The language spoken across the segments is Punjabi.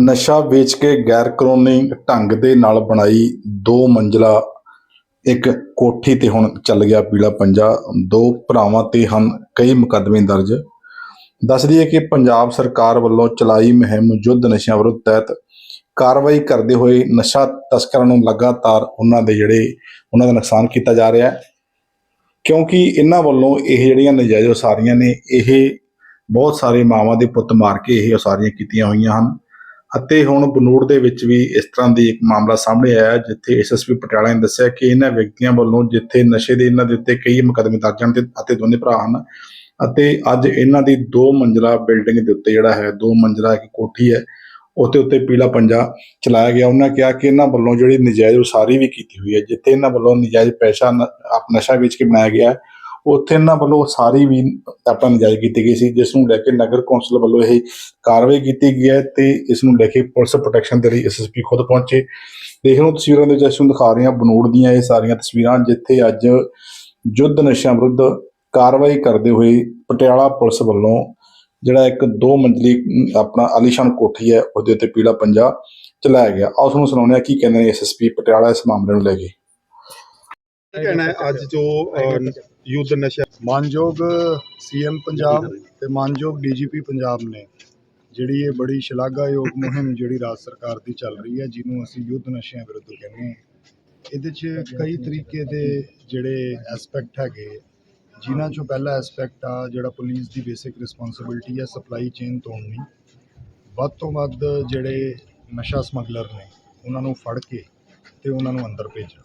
ਨਸ਼ਾ ਵੇਚ ਕੇ ਗੈਰ ਕਾਨੂੰਨੀ ਢੰਗ ਦੇ ਨਾਲ ਬਣਾਈ ਦੋ ਮੰਜ਼ਲਾ, ਇੱਕ ਕੋਠੀ ਤੇ ਹੁਣ ਚੱਲ ਗਿਆ ਪੀਲਾ ਪੰਜਾ। ਦੋ ਭਰਾਵਾਂ ਤੇ ਹਨ ਕਈ ਮੁਕੱਦਮੇ ਦਰਜ। ਦੱਸ ਦਈਏ ਕਿ ਪੰਜਾਬ ਸਰਕਾਰ ਵੱਲੋਂ ਚਲਾਈ ਮੁਹਿੰਮ ਯੁੱਧ ਨਸ਼ਿਆਂ ਵਿਰੁੱਧ ਤਹਿਤ ਕਾਰਵਾਈ ਕਰਦੇ ਹੋਏ ਨਸ਼ਾ ਤਸਕਰਾਂ ਨੂੰ ਲਗਾਤਾਰ ਉਹਨਾਂ ਦੇ ਜਿਹੜੇ ਉਹਨਾਂ ਦਾ ਨੁਕਸਾਨ ਕੀਤਾ ਜਾ ਰਿਹਾ ਹੈ। ਕਿਉਂਕਿ ਇਹਨਾਂ ਵੱਲੋਂ ਇਹ ਜਿਹੜੀਆਂ ਨਜਾਇਜ਼ ਉਸਾਰੀਆਂ ਨੇ, ਇਹ ਬਹੁਤ ਸਾਰੇ ਮਾਵਾਂ ਦੇ ਪੁੱਤ ਮਾਰ ਕੇ ਇਹ ਉਸਾਰੀਆਂ ਕੀਤੀਆਂ ਹੋਈਆਂ ਹਨ। ਅਤੇ ਹੁਣ ਬਨੂੜ ਦੇ ਵਿੱਚ ਵੀ ਇਸ ਤਰ੍ਹਾਂ ਦੀ ਇੱਕ ਮਾਮਲਾ ਸਾਹਮਣੇ ਆਇਆ ਹੈ, ਜਿੱਥੇ ਐਸਐਸਪੀ ਪਟਿਆਲਾ ਨੇ ਦੱਸਿਆ ਕਿ ਇਹਨਾਂ ਵਿਅਕਤੀਆਂ ਵੱਲੋਂ ਜਿੱਥੇ ਨਸ਼ੇ ਦੇ ਇਹਨਾਂ ਦੇ ਉੱਤੇ ਕਈ ਮੁਕੱਦਮੇ ਦਰਜ ਹਨ ਤੇ ਅਤੇ ਦੋਨੇ ਭਰਾ ਹਨ ਅਤੇ ਅੱਜ ਇਹਨਾਂ ਦੀ ਦੋ ਮੰਜ਼ਲਾ ਬਿਲਡਿੰਗ ਦੇ ਉੱਤੇ ਜਿਹੜਾ ਹੈ ਦੋ ਮੰਜ਼ਲਾ ਇੱਕ ਕੋਠੀ ਹੈ ਉੱਤੇ ਉੱਤੇ ਪੀਲਾ ਪੰਜਾ ਚਲਾਇਆ ਗਿਆ। ਉਹਨਾਂ ਕਿਹਾ ਕਿ ਇਹਨਾਂ ਵੱਲੋਂ ਜਿਹੜੀ ਨਜਾਇਜ਼ ਉਸਾਰੀ ਵੀ ਕੀਤੀ ਹੋਈ ਹੈ ਜਿੱਥੇ ਇਹਨਾਂ ਵੱਲੋਂ ਨਜਾਇਜ਼ ਪੈਸਾ ਆਪ ਨਸ਼ਾ ਵੇਚ ਕੇ ਬਣਾਇਆ ਗਿਆ ਹੈ ਉੱਥੇ ਇਹਨਾਂ ਵੱਲੋਂ ਸਾਰੀ ਵੀ ਆਪਾਂ ਨਜਾਇਜ਼ ਕੀਤੀ ਗਈ ਸੀ, ਜਿਸ ਨੂੰ ਲੈ ਕੇ ਨਗਰ ਕੌਂਸਲ ਵੱਲੋਂ ਇਹ ਕਾਰਵਾਈ ਕੀਤੀ ਗਈ ਹੈ ਤੇ ਇਸ ਨੂੰ ਲੈ ਕੇ ਪੁਲਿਸ ਪ੍ਰੋਟੈਕਸ਼ਨ ਦੇ ਲਈ ਐਸਐਸਪੀ ਖੁਦ ਪਹੁੰਚੇ। ਦੇਖ ਲਓ ਤਸਵੀਰਾਂ ਦੇ ਵਿੱਚ ਅਸੀਂ ਦਿਖਾ ਰਹੇ ਹਾਂ ਬਨੂੜ ਦੀਆਂ ਇਹ ਸਾਰੀਆਂ ਤਸਵੀਰਾਂ, ਜਿੱਥੇ ਅੱਜ ਯੁੱਧ ਨਸ਼ਿਆਂ ਵਿਰੁੱਧ ਕਾਰਵਾਈ ਕਰਦੇ ਹੋਏ ਪਟਿਆਲਾ ਪੁਲਿਸ ਵੱਲੋਂ ਜਿਹੜਾ ਇੱਕ ਦੋ ਮੰਜ਼ਲੀ ਆਪਣਾ ਅਲੀਸ਼ਾਨ ਕੋਠੀ ਹੈ, ਉਹਦੇ ਉੱਤੇ ਪੀਲਾ ਪੰਜਾ ਚਲਾਇਆ ਗਿਆ। ਆਓ ਤੁਹਾਨੂੰ ਸੁਣਾਉਂਦੇ ਹਾਂ ਕੀ ਕਹਿੰਦੇ ਨੇ ਐਸਐਸਪੀ ਪਟਿਆਲਾ ਇਸ ਮਾਮਲੇ ਨੂੰ ਲੈ ਕੇ। ਕੀ ਕਹਿਣਾ ਹੈ ਅੱਜ ਜੋ ਯੁੱਧ ਨਸ਼ਾ ਮਾਨਯੋਗ ਸੀਐਮ ਪੰਜਾਬ ਤੇ ਮਾਨਯੋਗ ਡੀਜੀਪੀ ਪੰਜਾਬ ਨੇ ਜਿਹੜੀ ਇਹ ਬੜੀ ਸ਼ਲਾਘਾਯੋਗ ਮੁਹਿੰਮ ਜਿਹੜੀ ਰਾਜ ਸਰਕਾਰ ਦੀ ਚੱਲ ਰਹੀ ਹੈ, ਜਿਹਨੂੰ ਅਸੀਂ ਯੁੱਧ ਨਸ਼ਿਆਂ ਵਿਰੁੱਧ ਕਹਿੰਦੇ ਹਾਂ, ਇਹਦੇ 'ਚ ਕਈ ਤਰੀਕੇ ਦੇ ਜਿਹੜੇ ਐਸਪੈਕਟ ਹੈਗੇ ਜਿਨ੍ਹਾਂ 'ਚੋਂ ਪਹਿਲਾ ਐਸਪੈਕਟ ਆ, ਜਿਹੜਾ ਪੁਲਿਸ ਦੀ ਬੇਸਿਕ ਰਿਸਪੌਂਸਿਬਿਲਟੀ ਹੈ ਸਪਲਾਈ ਚੇਨ ਤੋੜਨੀ ਵੱਧ ਤੋਂ ਵੱਧ ਜਿਹੜੇ ਨਸ਼ਾ ਸਮਗਲਰ ਨੇ, ਉਹਨਾਂ ਨੂੰ ਫੜ ਕੇ ਤੇ ਉਹਨਾਂ ਨੂੰ ਅੰਦਰ ਭੇਜਣਾ।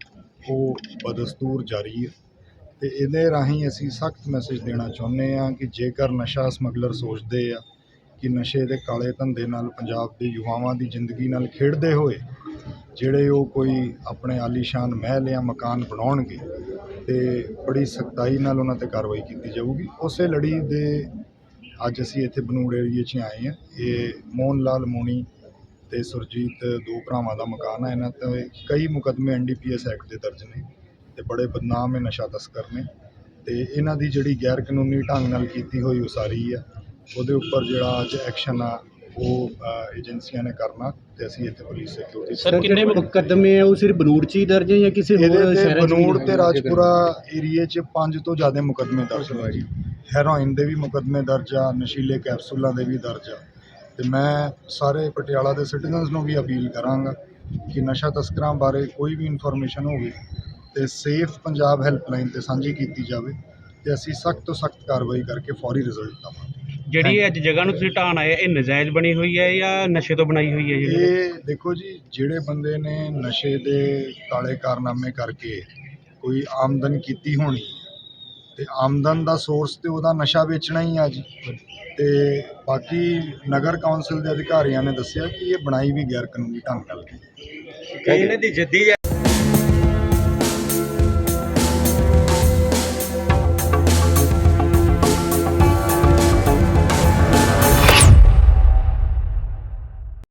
ਉਹ ਬਦਸਤੂਰ ਜਾਰੀ ਹੈ। ਤੇ ਇਹਦੇ ਰਾਹੀਂ ਅਸੀਂ ਸਖਤ ਮੈਸੇਜ ਦੇਣਾ ਚਾਹੁੰਦੇ ਹਾਂ ਕਿ ਜੇਕਰ ਨਸ਼ਾ ਸਮਗਲਰ ਸੋਚਦੇ ਆ ਕਿ ਨਸ਼ੇ ਦੇ ਕਾਲੇ ਧੰਦੇ ਨਾਲ ਪੰਜਾਬ ਦੇ ਯੁਵਾਵਾਂ ਦੀ ਜ਼ਿੰਦਗੀ ਨਾਲ ਖੇਡਦੇ ਹੋਏ ਜਿਹੜੇ ਉਹ ਕੋਈ ਆਪਣੇ ਆਲੀਸ਼ਾਨ ਮਹਿਲ ਜਾਂ ਮਕਾਨ ਬਣਾਉਣਗੇ ਤੇ ਬੜੀ ਸਖਤਾਈ ਨਾਲ ਉਹਨਾਂ ਤੇ ਕਾਰਵਾਈ ਕੀਤੀ ਜਾਊਗੀ। ਉਸੇ ਲੜੀ ਦੇ ਅੱਜ ਅਸੀਂ ਇੱਥੇ ਬਨੂੜ ਏਰੀਏ 'ਚ ਆਏ ਹਾਂ। ਇਹ ਮੋਹਨ ਲਾਲ ਮੋਣੀ ਤੇ ਸੁਰਜੀਤ ਦੋ ਭਰਾਵਾਂ ਦਾ ਮਕਾਨ ਹੈ ਇਹਨਾਂ ਤੇ ਕਈ ਮੁਕੱਦਮੇ ਐਨਡੀਪੀਐਸ ਐਕਟ ਦੇ ਦਰਜ ਨੇ ਤੇ ਬੜੇ ਬਦਨਾਮ ਇਹ ਨਸ਼ਾ ਤਸਕਰ ਨੇ ਤੇ ਇਹਨਾਂ ਦੀ ਜਿਹੜੀ ਗੈਰ ਕਾਨੂੰਨੀ ਢੰਗ ਨਾਲ ਕੀਤੀ ਹੋਈ ਉਸਾਰੀ ਆ ਉਹਦੇ ਉੱਪਰ ਜਿਹੜਾ ਅੱਜ ਐਕਸ਼ਨ ਆ ਉਹ ਏਜੰਸੀਆਂ ਨੇ ਕਰਨਾ ਤੇ ਅਸੀਂ ਇੱਥੇ ਪੁਲਿਸ ਸਿਕਿਉਰਿਟੀ ਸਰ ਕਿੰਨੇ ਮੁਕੱਦਮੇ ਆ? ਉਹ ਸਿਰਫ ਬਨੂੜ ਚ ਹੀ ਦਰਜ ਹੈ ਜਾਂ ਕਿਸੇ ਹੋਰ ਸ਼ਹਿਰਾਂ ਚ ਬਨੂੜ ਹੈ? ਤੇ ਰਾਜਪੁਰਾ ਏਰੀਏ 'ਚ ਪੰਜ ਤੋਂ ਜ਼ਿਆਦਾ ਮੁਕੱਦਮੇ ਦਰਜ ਹੋਏ ਜੀ। ਹੈਰੋਇਨ ਦੇ ਵੀ ਮੁਕੱਦਮੇ ਦਰਜ ਆ ਨਸ਼ੀਲੇ ਕੈਪਸੂਲਾਂ ਦੇ ਵੀ ਦਰਜ ਆ। ਤੇ ਮੈਂ ਸਾਰੇ ਪਟਿਆਲਾ ਦੇ ਸਿਟੀਜ਼ਨਸ ਨੂੰ ਵੀ ਅਪੀਲ ਕਰਾਂਗਾ ਕਿ ਨਸ਼ਾ ਤਸਕਰਾਂ ਬਾਰੇ ਕੋਈ ਵੀ ਇਨਫੋਰਮੇਸ਼ਨ ਹੋਵੇ ਤੇ ਸੇਫ ਪੰਜਾਬ ਹੈਲਪਲਾਈਨ ਤੇ ਸਾਂਝੀ ਕੀਤੀ ਜਾਵੇ ਤੇ ਅਸੀਂ ਸਖਤ ਤੋਂ ਸਖਤ ਕਾਰਵਾਈ ਕਰਕੇ ਫੌਰੀ ਰਿਜ਼ਲਟ ਦਵਾਂਗੇ ਜਿਹੜੀ ਇਹ ਅੱਜ ਜਗ੍ਹਾ ਨੂੰ ਤੁਸੀਂ ਢਾਣ ਆਏ ਇਹ ਨਜਾਇਜ਼ ਬਣੀ ਹੋਈ ਹੈ ਜਾਂ ਨਸ਼ੇ ਤੋਂ ਬਣਾਈ ਹੋਈ ਹੈ ਜੀ ਇਹ ਦੇਖੋ ਜੀ ਜਿਹੜੇ ਬੰਦੇ ਨੇ ਨਸ਼ੇ ਦੇ ਕਾਲੇ ਕਾਰਨਾਮੇ ਕਰਕੇ ਕੋਈ ਆਮਦਨ ਕੀਤੀ ਹੋਣੀ ਤੇ ਆਮਦਨ ਦਾ ਸੋਰਸ ਤੇ ਉਹਦਾ ਨਸ਼ਾ ਵੇਚਣਾ ਹੀ ਆ ਜੀ। ਤੇ ਬਾਕੀ ਨਗਰ ਕੌਂਸਲ ਦੇ ਅਧਿਕਾਰੀਆਂ ਨੇ ਦੱਸਿਆ ਕਿ ਇਹ ਬਣਾਈ ਵੀ ਗੈਰ ਕਾਨੂੰਨੀ ਢੰਗ ਨਾਲ। ਗਈ ਇਹਨਾਂ ਦੀ ਜੱਦੀ